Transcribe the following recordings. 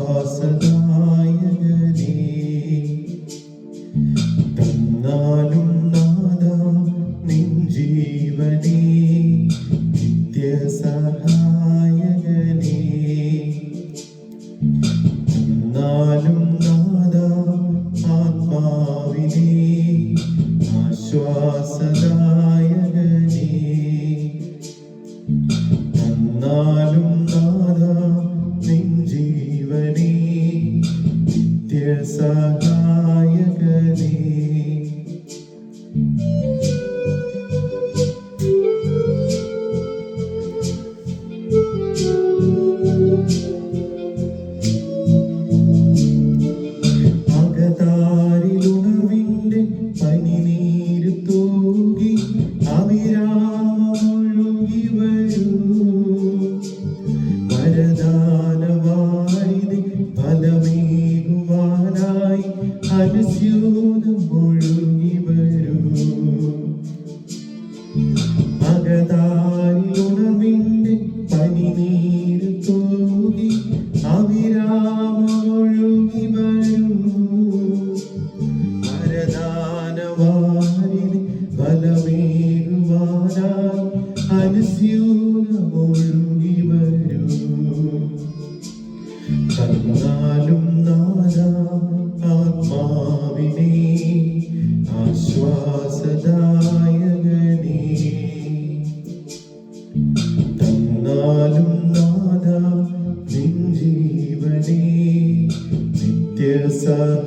വിശ്വാസനായകനെ തന്നാലും നാദ നിൻ ജീവനെ നിത്യസഹായകനെ. തന്നാലും നാദ ആത്മാവിനെ ആശ്വാസനായകനെ നിത്യസഹായകനേ അകതാരിലുണർവിന്റെ പനിനീര് തൂകി അവിരാമൊഴുകി വരൂ. വരദാനവാരിധി തന്നാലും നാദ നിൻ ജീവനേ നിത്യസഹായകനേ.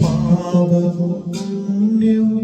പാപവും പുണ്യവും